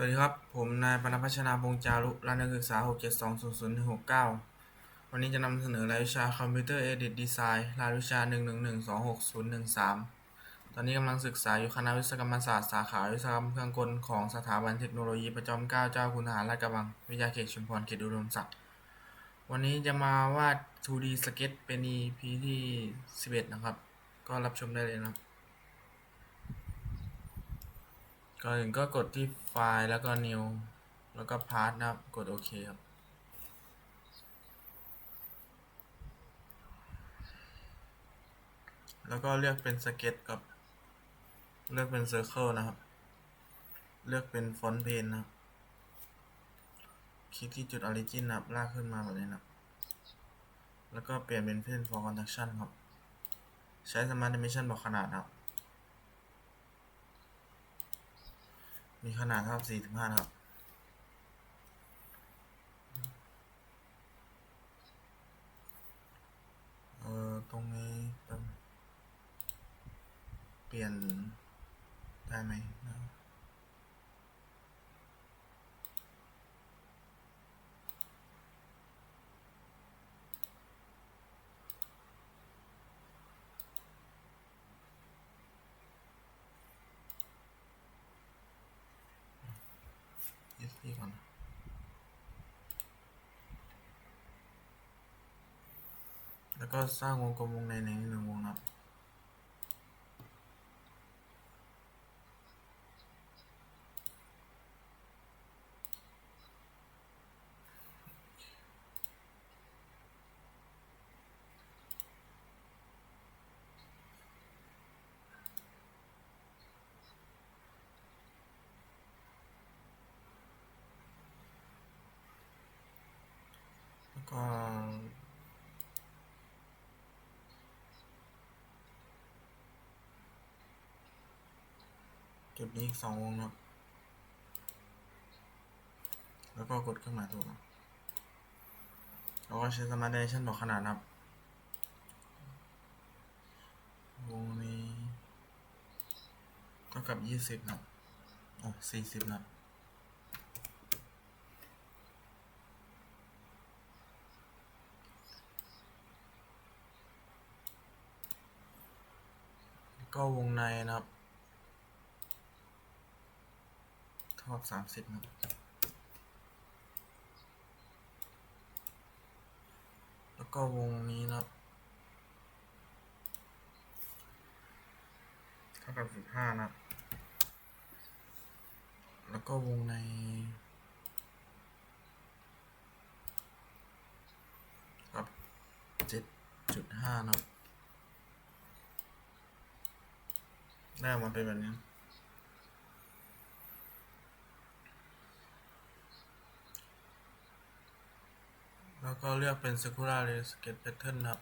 วัสดีครับ ผมนายปนพัชนาพงจารุรานนักศึกษา 6720069 วันนี้จะนำเสนอรายวิชาคอมพิวเตอร์เอดิตดีไซน์รายวิชา 111260113 ตอนนี้กำลังศึกษาอยู่คณะวิศวกรรมศาสตร์สาขาวิศวกรรมเครื่องกลของสถาบันเทคโนโลยีประจอมเกล้าเจ้าคุณทหารราชกระบัง วิทยาเขตชุมพรเขตอุดมศักดิ์ วันนี้จะมาวาด 2D สเก็ตเป็น EP ที่ 11 นะครับ ก็รับชมได้เลยนะครับ ก่อนอื่นก็กดที่ไฟล์แล้วก็ new แล้วก็ path นะครับ กดโอเคครับแล้วก็เลือกเป็นสเก็ตกับ เลือกเป็น circle นะครับ เลือกเป็น font pane นะครับ คลิกที่จุด origin นนะครับ ลากขึ้นมาแบบนี้นะครับ แล้วก็เปลี่ยนเป็น pen for construction ครับ ใช้ smart dimension บอกขนาดนะครับ มีขนาดเท่ากับ45นะครับ เออตรงนี้เป็นเปลี่ยนได้ไหมนะยึดที่ก่อน แล้ว ก็สร้างวงกลมวงในในหนึ่งวงนะครับ แล้วก็ จุดนี้อีกสองวงนะครับแล้วก็กดเครื่องหมายถูกครับแล้วก็ใช้สมาร์ทเดชันบอกขนาดนะครับ วงนี้เท่ากับยี่สิบนะครับโอ้สี่สิบนะครับก็วงในนะครับ เท่ากับสามสิบนะครับแล้วก็วงนี้นะครับเท่ากับสิบห้านะแล้วก็วงใน ครับเจ็ดจุดห้านะครับได้ออกมาเป็นแบบนี้ แล้วก็เลือกเป็น circular e s k e t pattern นะครับ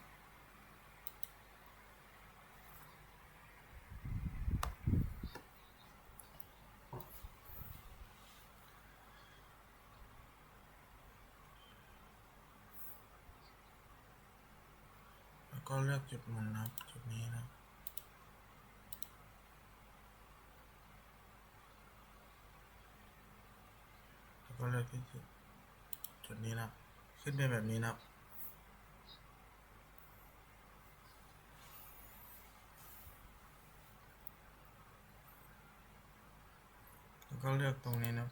แล้วก็เลือกจุดหมุนนะครับ จุดนี้นะแล้วก็เลือกที่จุดจุดนี้นะ ขึ้นไปแบบนี้นะแล้วก็เลือกตรงนี้นะ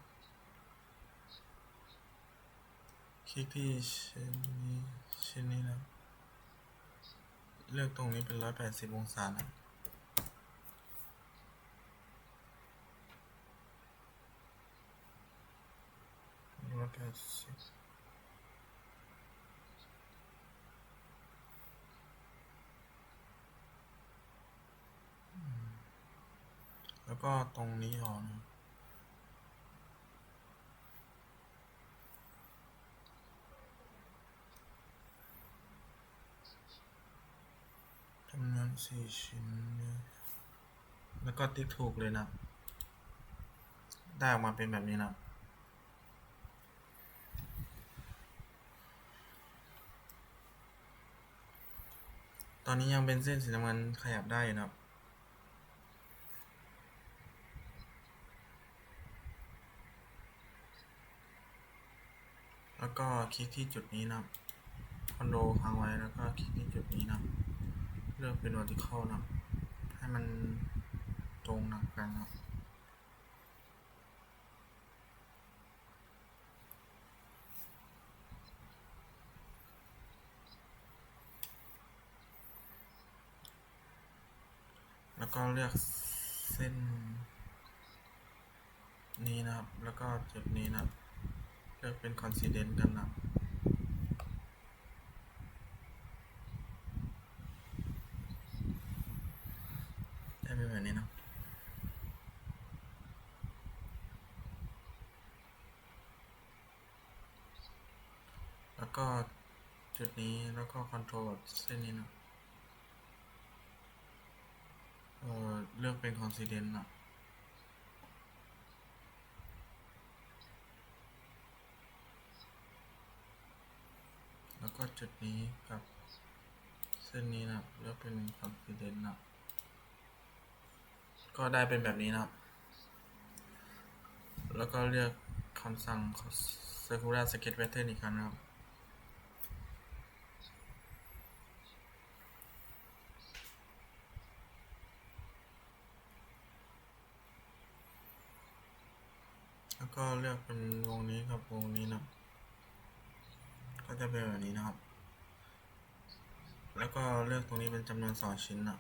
คลิกที่ชิ้นนี้ชิ้นนี้นะ เลือกตรงนี้เป็น 180 องศานะ180 แล้วก็ตรงนี้ออกนะจำนวนสี่ชิ้นเนี่ยแล้วก็ติ๊กถูกเลยนะ ได้ออกมาเป็นแบบนี้นะตอนนี้ยังเป็นเส้นสีน้ำเงินขยับได้นะครับ แล้วก็คลิกที่จุดนี้นะครับคอนโดค้างไว้แล้วก็คลิกที่จุดนี้นะครับเลือกเป็น vertical นะครับให้มันตรงหนักกันนะครับแล้วก็เลือกเส้นนี้นะครับ แล้วก็จุดนี้นะครับ เลือกเป็น coincident กันนะได้เป็นแบบนี้นะแล้วก็จุดนี้แล้วก็ control เส้นนี้นะเอ่อเลือกเป็น coincident นะ ก็จุดนี้กับเส้นนี้นะครับเลือกเป็น coincident นะก็ได้เป็นแบบนี้นะครับ แล้วก็เลือกคำสั่ง circular sketch pattern อีกครั้งนะครับแล้วก็เลือกเป็นวงนี้กับวงนี้นะครับ ก็จะเป็นแบบนี้นะครับ แล้วก็เลือกตรงนี้เป็นจำนวนสองชิ้นนะ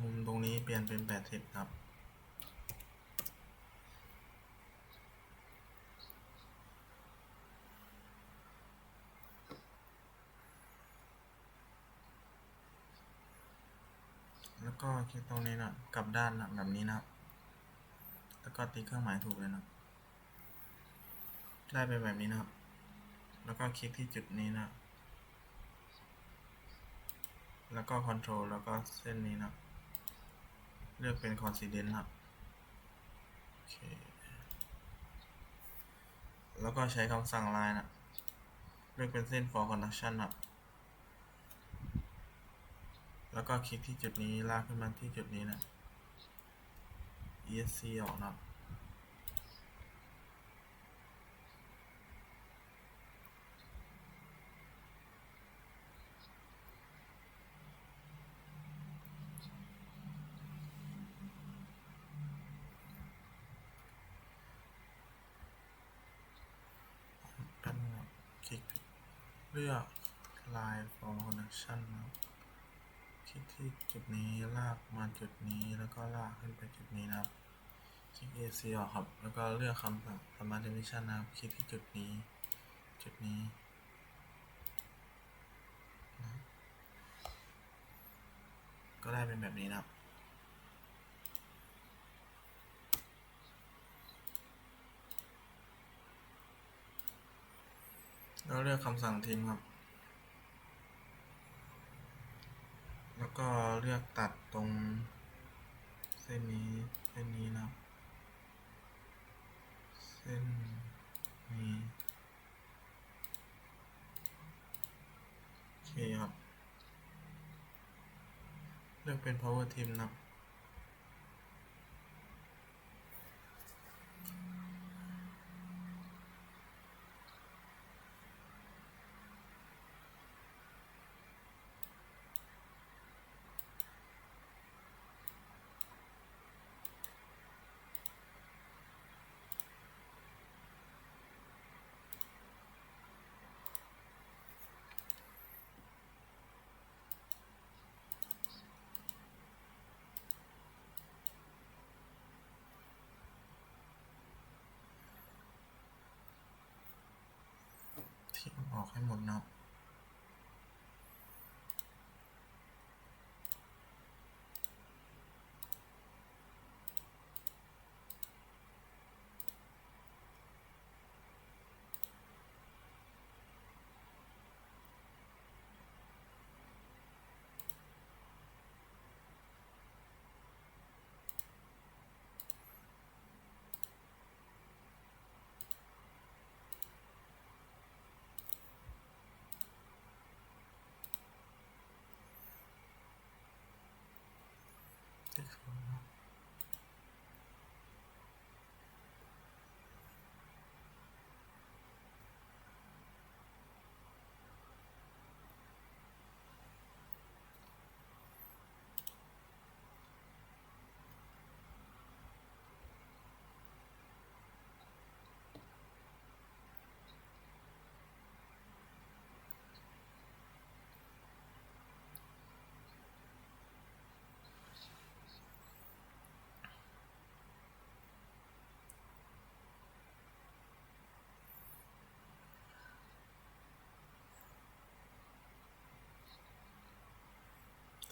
มุมตรงนี้เปลี่ยนเป็นแปดสิบครับ แล้วก็คลิกตรงนี้นะกลับด้านนะแบบนี้นะ แล้วก็ติ๊กเครื่องหมายถูกเลยนะ ได้เป็นแบบนี้นะครับ แล้วก็คลิกที่จุดนี้นะ แล้วก็ control แล้วก็เส้นนี้นะ เลือกเป็น coincident ครับโอเค แล้วก็ใช้คำสั่ง line นะ เลือกเป็นเส้น for conduction ครับแล้วก็คลิกที่จุดนี้ลากขึ้นมาที่จุดนี้นะ ESC ออกนะครับ กันนะครับคลิกเลือก line for connection นะคลิกที่จุดนี้ลากมาจุดนี้แล้วก็ลากขึ้นไปจุดนี้นะครับ คลิก AC ออกครับ แล้วก็เลือกคำสั่ง Smart Dimension นะครับคลิกที่จุดนี้ จุดนี้ก็ได้เป็นแบบนี้นะครับแล้วเลือกคำสั่งทีมครับ แล้วก็ เลือกตัดตรงเส้นนี้เส้นนี้นะเส้นนี้โอเคครับ เลือกเป็น power team นะ ออกให้หมดนะครับ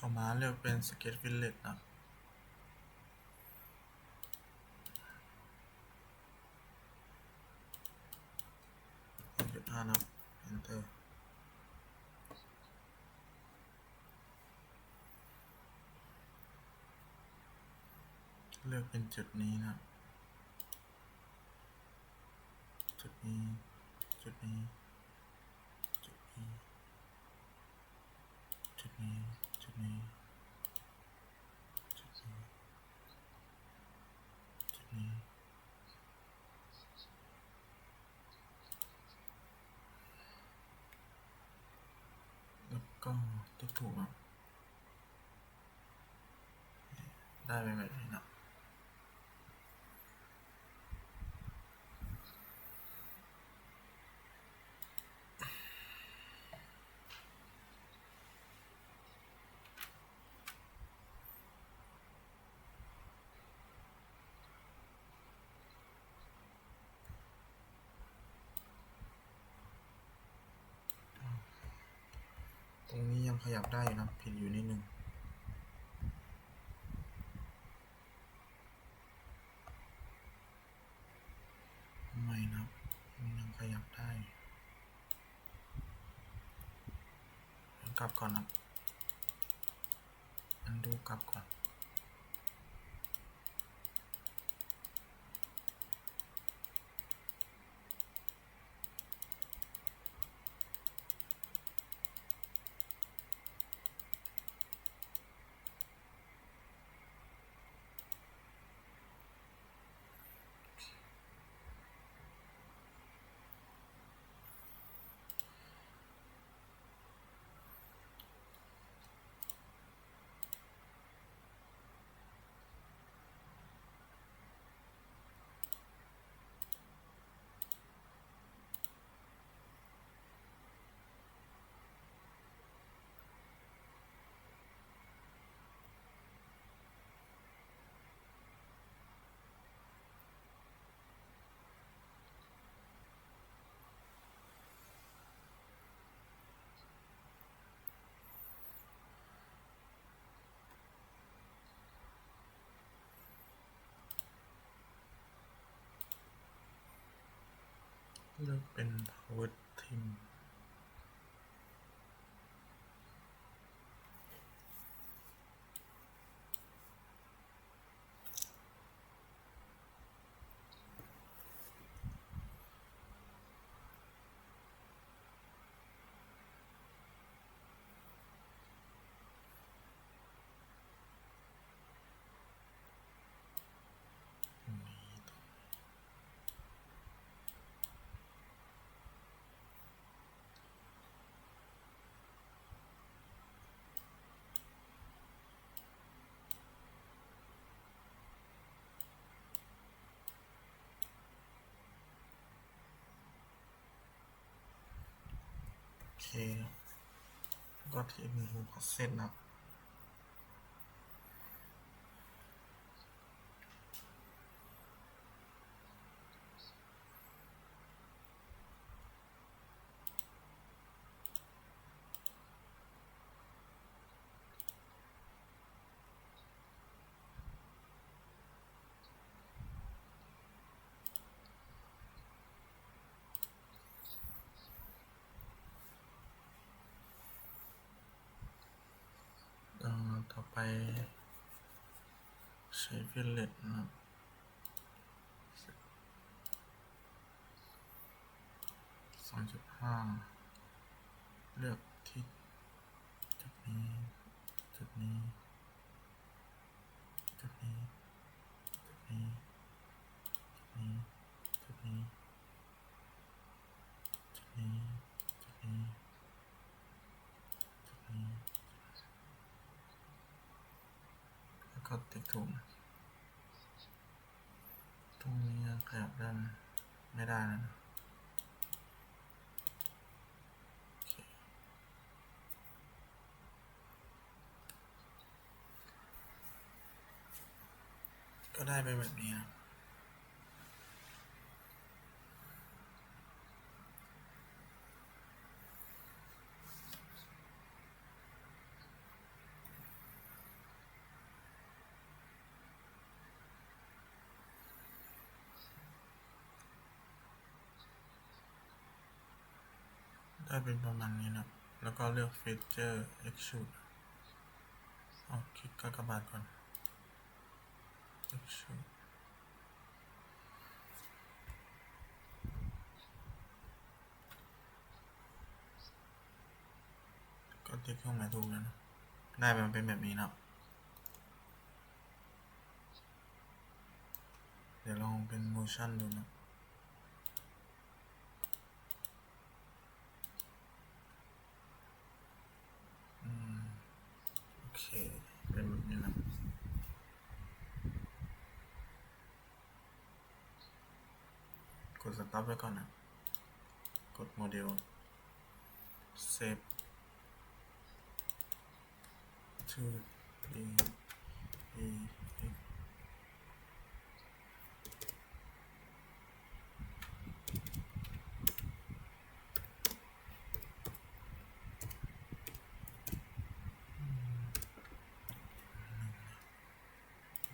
อมาเลือกเป็นสเก็ตฟิลเลตนะครับจุดห้านับ enter เลือกเป็นจุดนี้นะ จุดนี้ จุดนี้ จุดนี้ จุดนี้ นี้จุดนี้จุดนี้แล้วก็ติ๊กถูกครับได้ไปแบบนี้นะ รงนี้ยังขยับได้อยู่นะผิดอยู่นิดนึงไม่นะมันยังขยับได้กลับก่อนนะอันดูกลับก่อน เลือกเป็นพาวเวอร์ทิม เคก็อีกหนึ่งเปอร์เซ็นต์นะครับ ใช้ฟิลเลตนะครับสองจุดห้าเลือกที่จุดนี้ จุดนี้ จุดนี้ จุดนี้ จุดนี้ จุดนี้ จุดนี้ จุดนี้ จุดนี้ แล้วก็ติ๊กถูกนะตรง นี้ขยับได้ไหมไม่ได้นะก็ได้ไปแบบนี้ นะก็เป็นประมาณนี้นะแล้วก็เลือก Feature Extrude เอาคลิกกากบาทก่อน Extrude ก็ติ๊กเครื่องหมายถูกแล้วนะได้มันเป็นแบบนี้นะเดี๋ยวลองเป็น motion ดูนะ อืม โอเค เป็นแบบนี้นะ กด stop ไว้ก่อนนะกดโมเดล save to e e e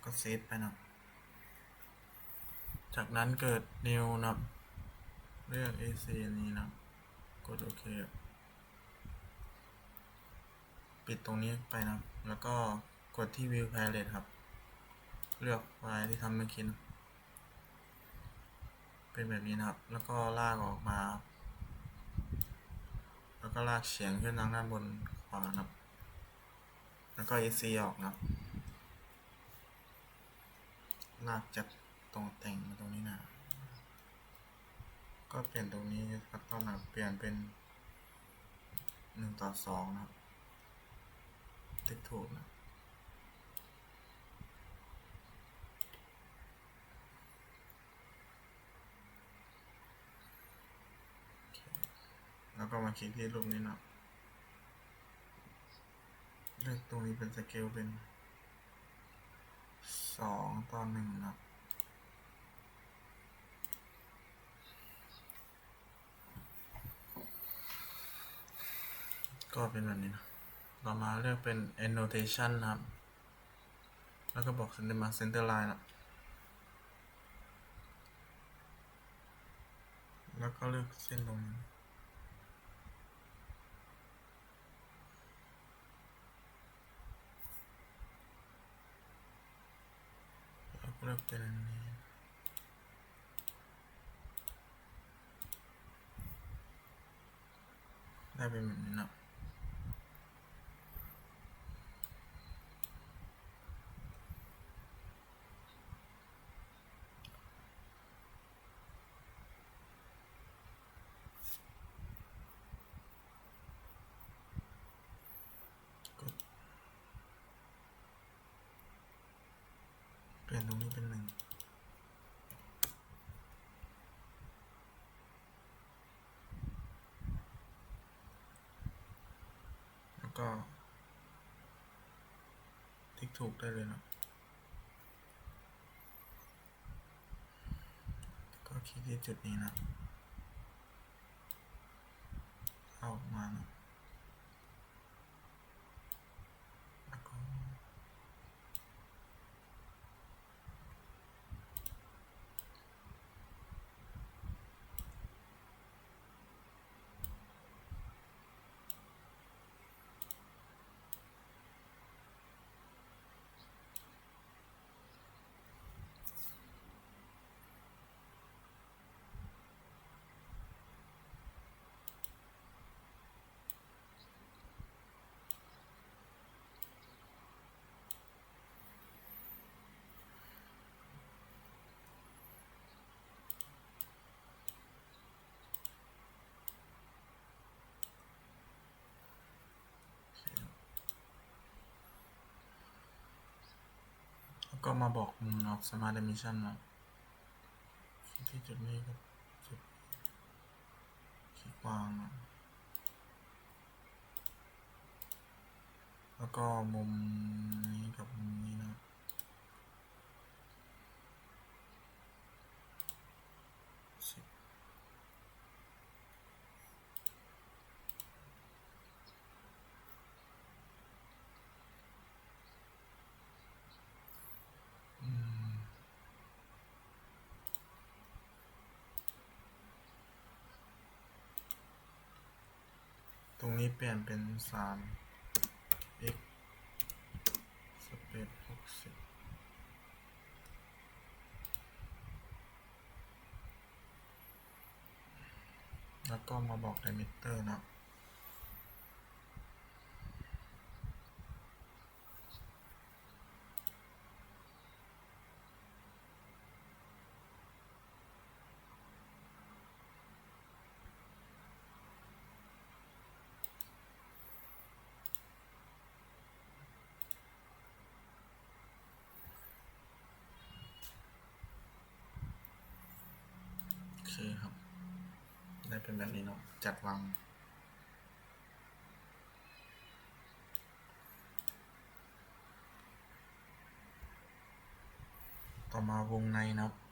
ก็เซฟไปนะจากนั้นเกิด new นะ เลือก AC นนี้นะ กดโอเค ปิดตรงนี้ไปนะ แล้วก็กดที่ view palette ครับ เลือกไฟล์ที่ทำเมื่อกี้นะเป็นแบบนี้นะครับ แล้วก็ลากออกมา แล้วก็ลากเฉียงขึ้นทางด้านบนขวานะครับ แล้วก็ AC ออกนะครับลากจากตรงแต่งมาตรงนี้นะ ก็เปลี่ยนตรงนี้ครับตอนหลังเปลี่ยนเป็นหนึ่งต่อสองนะครับติ๊กถูกนะแล้วก็มาคลิกที่รูปนี้นะเลือกตรงนี้เป็นสเกลเป็นสองต่อหนึ่งนะครับ ก็เป็นแบบนี้นะ ต่อมาเลือกเป็น annotation นะครับ แล้วก็บอก center mark center line นะแล้วก็เลือกเส้นตรงนี้แล้วก็เลือกเป็นอันนี้ได้เป็นแบบนี้นะ กดเปลี่ยนตรงนี้เป็นหนึ่ง แล้ว ก็ติ๊กถูกได้เลยนะก็คลิกที่จุดนี้นะ เอาออกมานะ ก็มาบอกมุมออก Smart Dimension นะที่จุดนี้กับจุดขีดวางนะแล้วก็มุมนี้กับมุมนี้ เปลี่ยนเป็นสาม x สเปซหกสิบแล้วก็มาบอกไดมิเตอร์นะครับโได้เป็นแบบนี้เนาะจัดวางต่อมาวงในนะครับ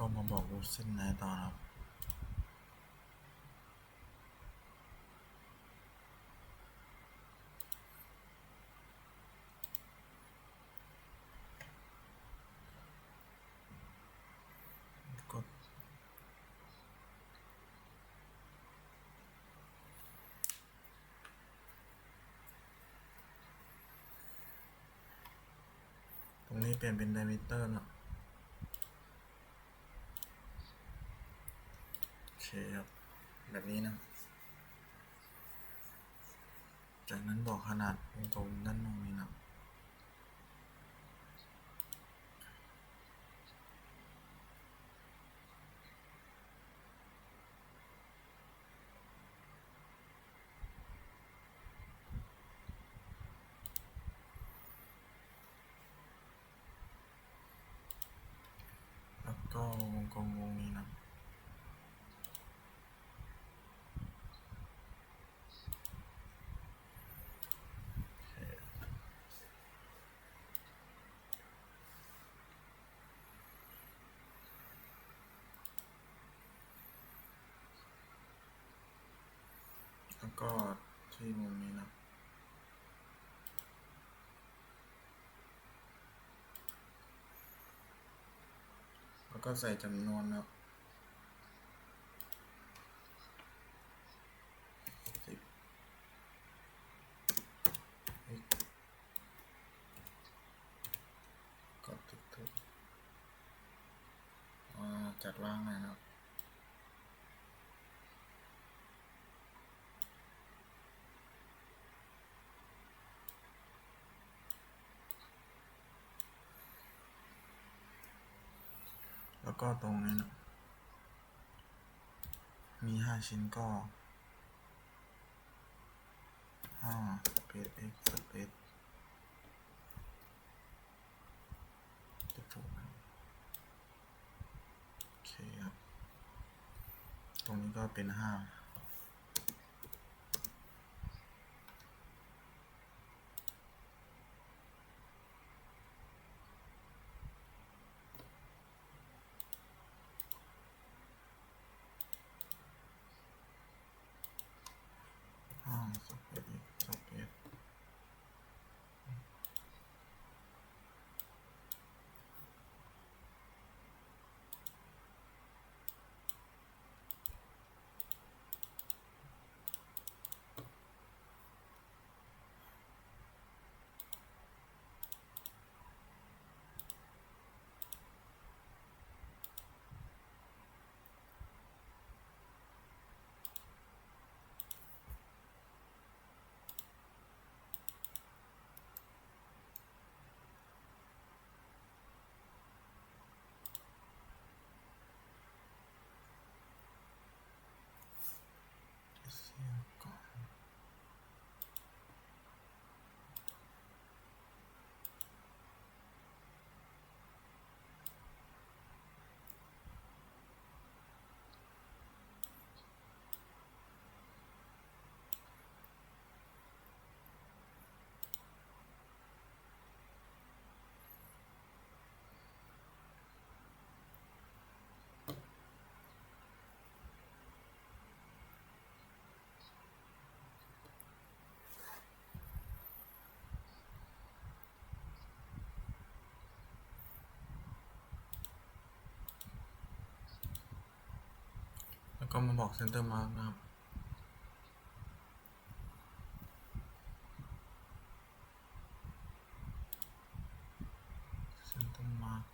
ก็มาบอกรูปเส้นในต่อครับกดตรงนี้เปลี่ยนเป็น diameter นะ เคครับ แบบนี้นะ จากนั้นบอกขนาดวงกลมด้านตรงนี้นะแล้วก็วงกลมวงนี้นะ ก็ที่มุมนี้นะแล้วก็ใส่จำนวนนะครับสิบ x กดติ๊กถูกอ่าจัดวางหน่อยนะครับ แล้ว ก็ตรงนี้นะมีห้าชิ้นก็ห้าสเปซ x สเปซจะถูกโอเคครับ ตรงนี้ก็เป็นห้า แล้วก็มาบอกเซ็นเตอร์มาร์กนะครับ center mark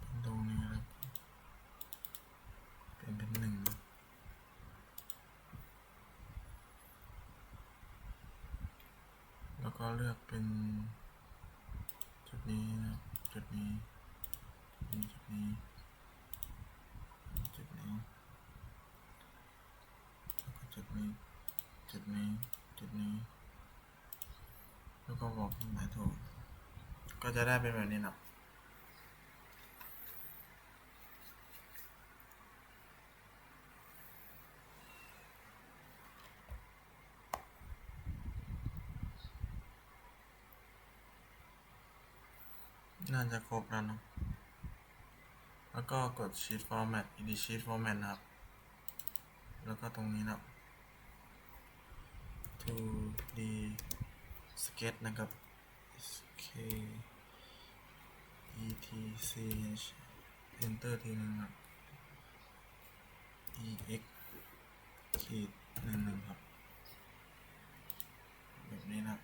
เป็นตรงนี้นะครับเป็นเป็นหนึ่งนะแล้วก็เลือกเป็นจุดนี้นะครับจุดนี้ จุดนี้จุดนี้แล้วก็จุดนี้จุดนี้จุดนี้แล้วก็บอกหมายถูก ก็จะได้เป็นแบบนี้นะครับน่าจะครบแล้วเนะ แล้วก็กด sheet format edit sheet format นะครับ แล้วก็ตรงนี้นะ 2D sketch นะครับ sk E T C H enter ทีนึงครับ E X ขีดหนึ่งหนึ่งครับ แบบนี้นะครับ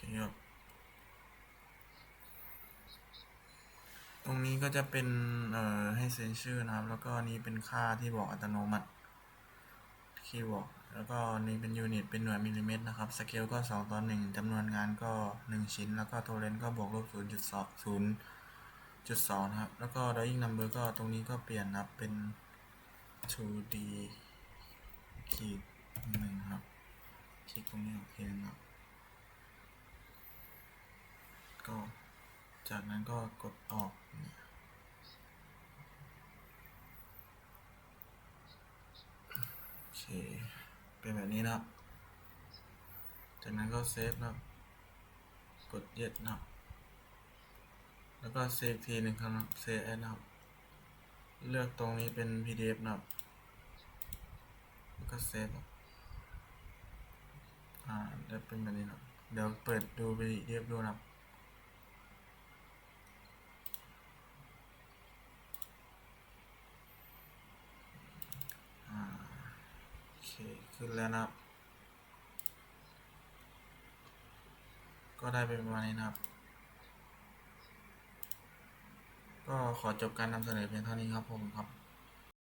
คครับ ตรงนี้ก็จะเป็น เอ่อ ให้เซ็นชื่อนะครับ แล้วก็นี้เป็นค่าที่บอกอัตโนมัติคีย์บอกแล้วก็นี้เป็นยูนิตเป็นหน่วยมิลลิเมตรนะครับ สเกลก็สองต่อหนึ่งจำนวนงานก็หนึ่งชิ้น แล้วก็โทเลนก็บวกลบศูนย์จุดสองศูนย์จุดสองนะครับ แล้วก็ dying number ก็ตรงนี้ก็เปลี่ยนนะครับเป็น 2d ขีดหนึ่งครับ คลิกตรงนี้โอเคนะครับ ก็จากนั้นก็กดออกเนี่ยโอเค เป็นแบบนี้นะครับ จากนั้นก็เซฟนะครับ กดเย็ดนะครับ แล้วก็เซฟทีหนึ่งครับนะเซฟแอดนะครับ เลือกตรงนี้เป็น PDF นะครับ แล้วก็เซฟอ่าได้เป็นแบบนี้นะเดี๋ยวเปิดดู PDF ดูนะครับ โอเค ขึ้นแล้วนะครับ ก็ได้เป็นประมาณนี้นะครับ ก็ขอจบการนำเสนอเพียงเท่านี้ครับผมครับ